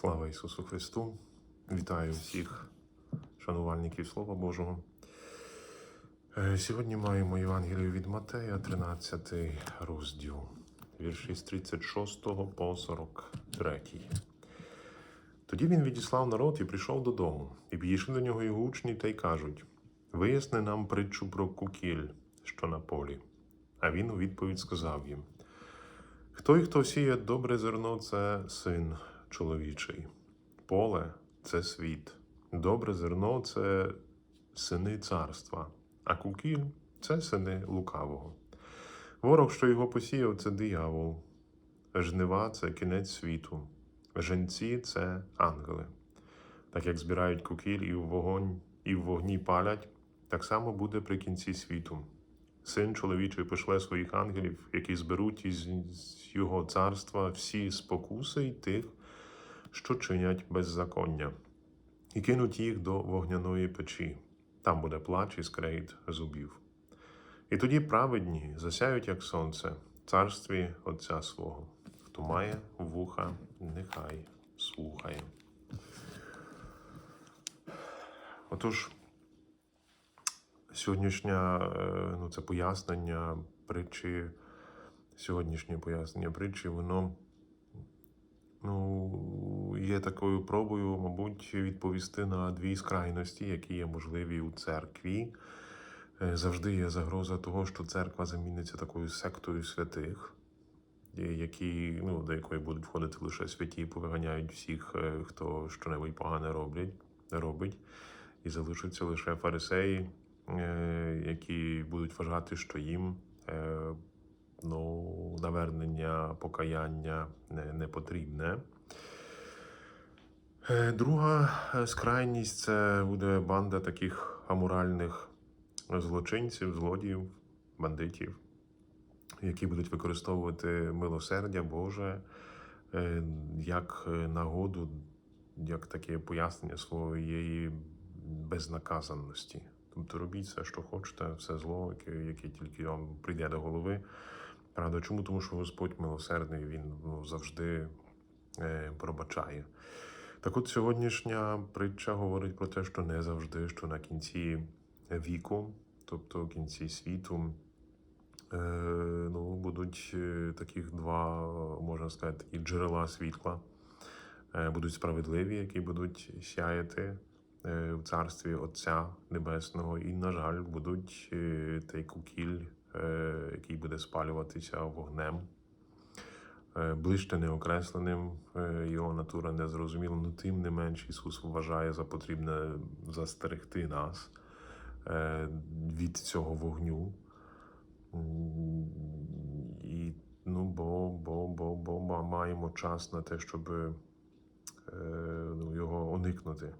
Слава Ісусу Христу! Вітаю всіх шанувальників Слова Божого. Е, Сьогодні маємо Євангелію від Матея, 13 розділ, вірші з 36 по 43. Тоді він відіслав народ і прийшов додому, і підійшли до нього його учні та й кажуть: Виясни нам притчу про кукіль, що на полі. А він у відповідь сказав їм: Хто й хто сіє добре зерно, це син чоловічий. Поле це світ. Добре зерно це сини царства, а кукіль це сини лукавого. Ворог, що його посіяв, це диявол. Жнива це кінець світу. Женці це ангели. Так як збирають кукіль і в вогонь, і в вогні палять, так само буде при кінці світу. Син чоловічий пошле своїх ангелів, які зберуть із його царства всі спокуси й тих, що чинять беззаконня, і кинуть їх до вогняної печі. Там буде плач і скрейт зубів. І тоді праведні засяють, як сонце, в царстві Отця свого. Хто має вуха, нехай слухає. Отож, сьогоднішня е, ну, це пояснення притчі, сьогоднішнє пояснення притчі, воно ну, є такою пробою, мабуть, відповісти на дві скрайності, які є можливі у церкві. Е, Завжди є загроза того, що церква заміниться такою сектою святих, е, які, ну, до якої будуть входити лише святі, повиганяють всіх, е, хто щонебудь погане роблять, робить, і залишаться лише фарисеї, які будуть вважати, що їм ну, навернення, покаяння не, не потрібне. Е, Друга е, скрайність це буде банда таких аморальних злочинців, злодіїв, бандитів, які будуть використовувати милосердя Боже е, як е, нагоду, як таке пояснення своєї безнаказаності. Тобто робіть все, що хочете, все зло, яке, яке тільки вам прийде до голови. Правда, чому? Тому що Господь милосердний, Він ну, завжди е, пробачає. Так от сьогоднішня притча говорить про те, що не завжди, що на кінці віку, тобто кінці світу, е, ну, будуть е, таких два, можна сказати, такі джерела світла. Е, будуть справедливі, які будуть сяяти е, в царстві Отця Небесного, і, на жаль, будуть е, той кукіль, е, який буде спалюватися вогнем. Е, Ближче неокресленим, е, його натура не зрозуміла, але тим не менш Ісус вважає за потрібне застерегти нас е, від цього вогню. І, ну, бо, бо, бо, бо маємо час на те, щоб е, ну, його уникнути.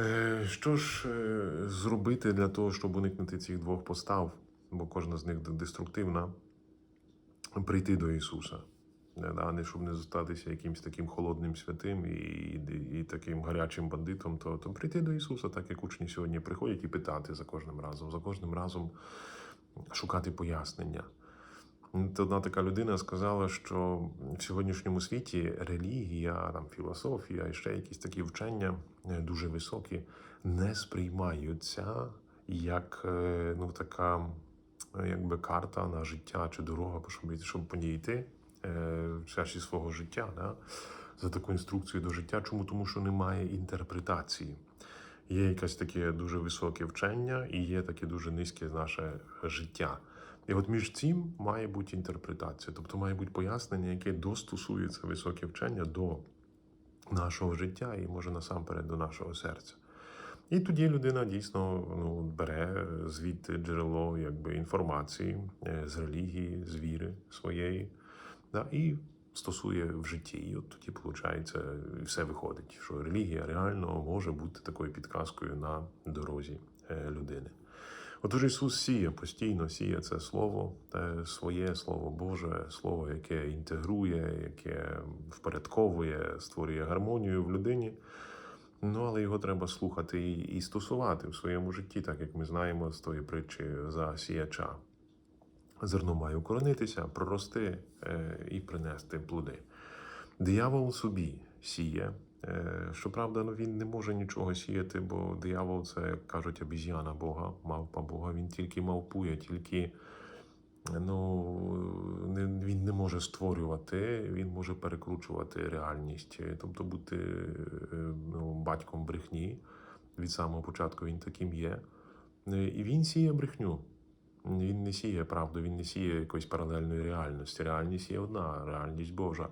Е, Що ж е, зробити для того, щоб уникнути цих двох постав, бо кожна з них деструктивна, прийти до Ісуса, Е, да, не щоб не зостатися якимось таким холодним святим і, і, і таким гарячим бандитом, то, то прийти до Ісуса, так як учні сьогодні приходять і питати за кожним разом, за кожним разом шукати пояснення. Одна така людина сказала, що в сьогоднішньому світі релігія, там, філософія і ще якісь такі вчення е, дуже високі, не сприймаються як е, ну, така якби карта на життя чи дорога, щоб, по ній йти е, часі свого життя. Да? За таку інструкцію до життя. Чому? Тому що немає інтерпретації. Є якесь таке дуже високе вчення і є таке дуже низьке наше життя. І от між цим має бути інтерпретація, тобто має бути пояснення, яке достосується високе вчення до нашого життя і може насамперед до нашого серця. І тоді людина дійсно ну, бере звідти джерело якби, інформації е, з релігії, з віри своєї, да, і стосує в житті. І от тоді, виходить, все виходить, що релігія реально може бути такою підказкою на дорозі е, людини. Отож Ісус сіє постійно сіє це слово, те своє слово Боже, слово, яке інтегрує, яке впорядковує, створює гармонію в людині. Ну, але його треба слухати і, і стосувати в своєму житті, так як ми знаємо з тої притчі за сіяча. Зерно має укоронитися, прорости е, і принести плоди. Диявол собі сіє. Е, Щоправда, ну він не може нічого сіяти, бо диявол це, як кажуть, обіз'яна Бога, мавпа Бога. Він тільки мавпує, тільки ну, він не може створювати, він може перекручувати реальність, тобто бути е, ну, батьком брехні. Від самого початку він таким є. Е, І він сіє брехню. Він не сіє правду, він не сіє якоїсь паралельної реальності. Реальність є одна, реальність Божа.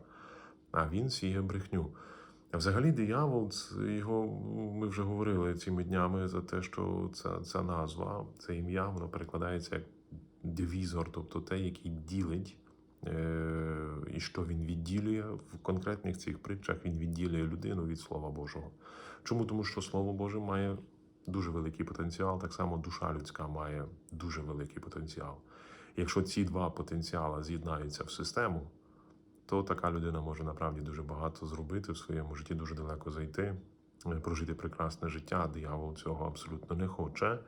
А він сіє брехню. Взагалі диявол, його ми вже говорили цими днями за те, що ця, ця назва, це ім'я, воно перекладається як дивізор, тобто те, який ділить, е, і що він відділює в конкретних цих притчах, він відділює людину від Слова Божого. Чому? Тому що Слово Боже має дуже великий потенціал, так само душа людська має дуже великий потенціал. Якщо ці два потенціали з'єднаються в систему, то така людина може насправді дуже багато зробити в своєму житті, дуже далеко зайти, е, прожити прекрасне життя. Диявол цього абсолютно не хоче.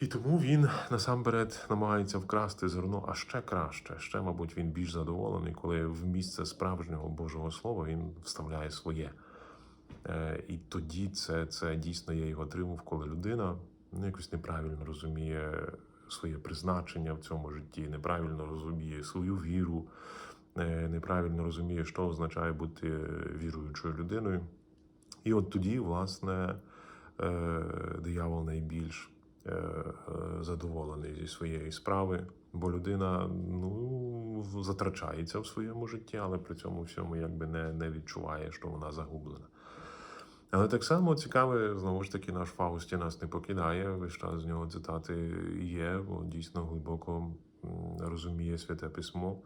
І тому він насамперед намагається вкрасти зерно, а ще краще. Ще, мабуть, він більш задоволений, коли в місце справжнього Божого Слова він вставляє своє. Е, І тоді це, це дійсно є його триумф, коли людина ну, якось неправильно розуміє своє призначення в цьому житті, неправильно розуміє свою віру, е, неправильно розуміє, що означає бути віруючою людиною. І от тоді, власне, е, диявол найбільш задоволений зі своєї справи, бо людина ну, затрачається в своєму житті, але при цьому всьому якби не, не відчуває, що вона загублена. Але так само цікаве, знову ж таки, наш Фаусті нас не покидає. Весь час з нього цитати є, бо дійсно глибоко розуміє святе письмо.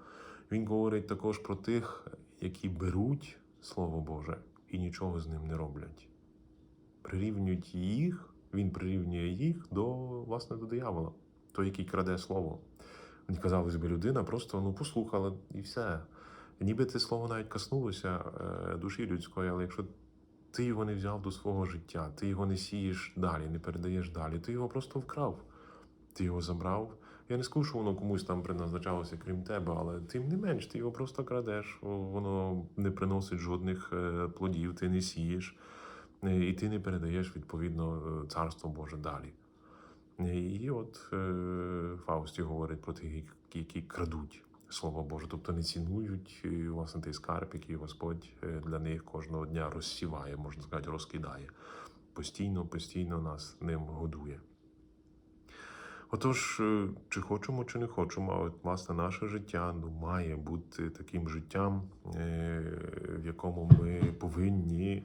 Він говорить також про тих, які беруть Слово Боже і нічого з ним не роблять. Прирівнюють їх, він прирівнює їх до власне до диявола, той, який краде слово. Мені казалось би, людина просто ну, послухала і все. Ніби це слово навіть коснулося е, душі людської, але якщо ти його не взяв до свого життя, ти його не сієш далі, не передаєш далі, ти його просто вкрав. Ти його забрав. Я не скажу, що воно комусь там предназначалося, крім тебе, але тим не менш, ти його просто крадеш, воно не приносить жодних е, плодів, ти не сієш, і ти не передаєш відповідно е, царство Боже далі. Е, І от е, Фаусті говорить про тих, які- крадуть Слово Боже, тобто не цінують е, власне той скарб, який Господь е, для них кожного дня розсіває, можна сказати, розкидає. Постійно, постійно нас ним годує. Отож, е, чи хочемо, чи не хочемо, а от власне наше життя ну, має бути таким життям, е, в якому ми повинні е,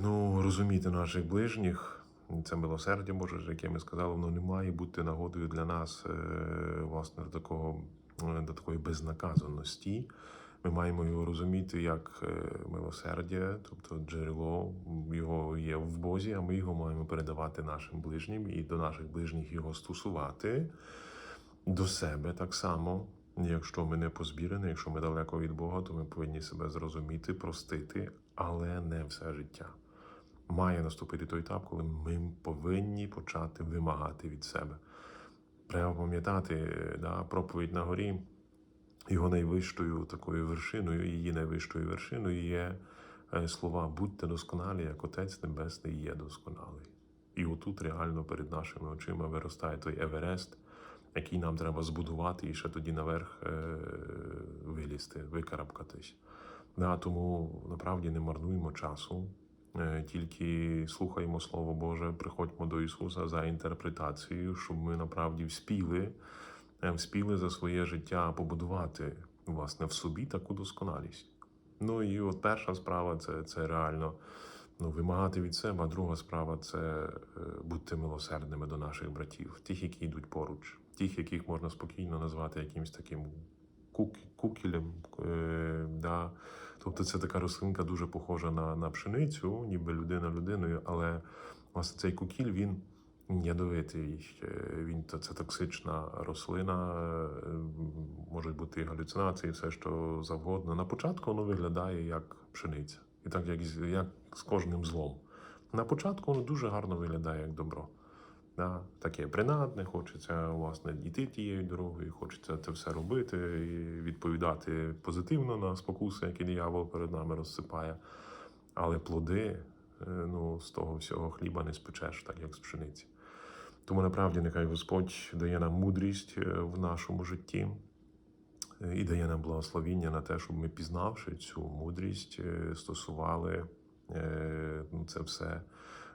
ну, розуміти наших ближніх. Це милосердя Боже, яке ми сказали, воно не має бути нагодою для нас е, власне до такого е, до такої безнаказаності. Ми маємо його розуміти як е, милосердя, тобто джерело його є в Бозі, а ми його маємо передавати нашим ближнім і до наших ближніх його стосувати до себе так само. Якщо ми не позбірені, якщо ми далеко від Бога, то ми повинні себе зрозуміти, простити, але не все життя. Має наступити той етап, коли ми повинні почати вимагати від себе. Треба пам'ятати, да, проповідь на горі, його найвищою такою вершиною, її найвищою вершиною є е, слова будьте досконалі, як Отець Небесний є досконалий. І отут реально перед нашими очима виростає той Еверест, який нам треба збудувати і ще тоді наверх е, вилізти, викарабкатись. Да, тому направді не марнуємо часу, е, тільки слухаємо Слово Боже, приходьмо до Ісуса за інтерпретацією, щоб ми направді вспіли, е, вспіли за своє життя побудувати власне в собі таку досконалість. Ну і от перша справа це, це реально ну, вимагати від себе, а друга справа це бути милосердними до наших братів, тих, які йдуть поруч, тих, яких можна спокійно назвати якимось таким кук, кукілем. Е, да. Тобто це така рослинка дуже похожа на, на пшеницю, ніби людина людиною, але власне цей кукіль він ядовитий, е, він це токсична рослина, е, можуть бути галюцинації, все що завгодно. На початку воно виглядає як пшениця, і так як, як з кожним злом. На початку воно дуже гарно виглядає як добро. Да, таке принадне, хочеться власне йти тією дорогою, хочеться це все робити і відповідати позитивно на спокуси, які диявол перед нами розсипає. Але плоди е, ну, з того всього хліба не спечеш, так як з пшениці. Тому направді нехай Господь дає нам мудрість е, в нашому житті е, і дає нам благословіння на те, щоб ми, пізнавши цю мудрість, стосували ну, це все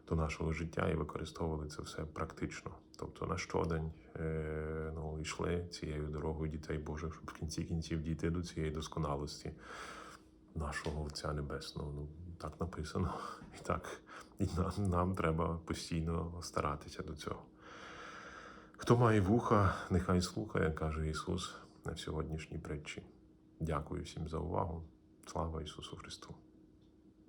до нашого життя і використовували це все практично. Тобто на щодень е, ну, йшли цією дорогою дітей Божих, щоб в кінці кінців дійти до цієї досконалості нашого Отця Небесного. Ну, так написано. І так і нам, нам треба постійно старатися до цього. Хто має вуха, нехай слухає, каже Ісус на сьогоднішній притчі. Дякую всім за увагу. Слава Ісусу Христу!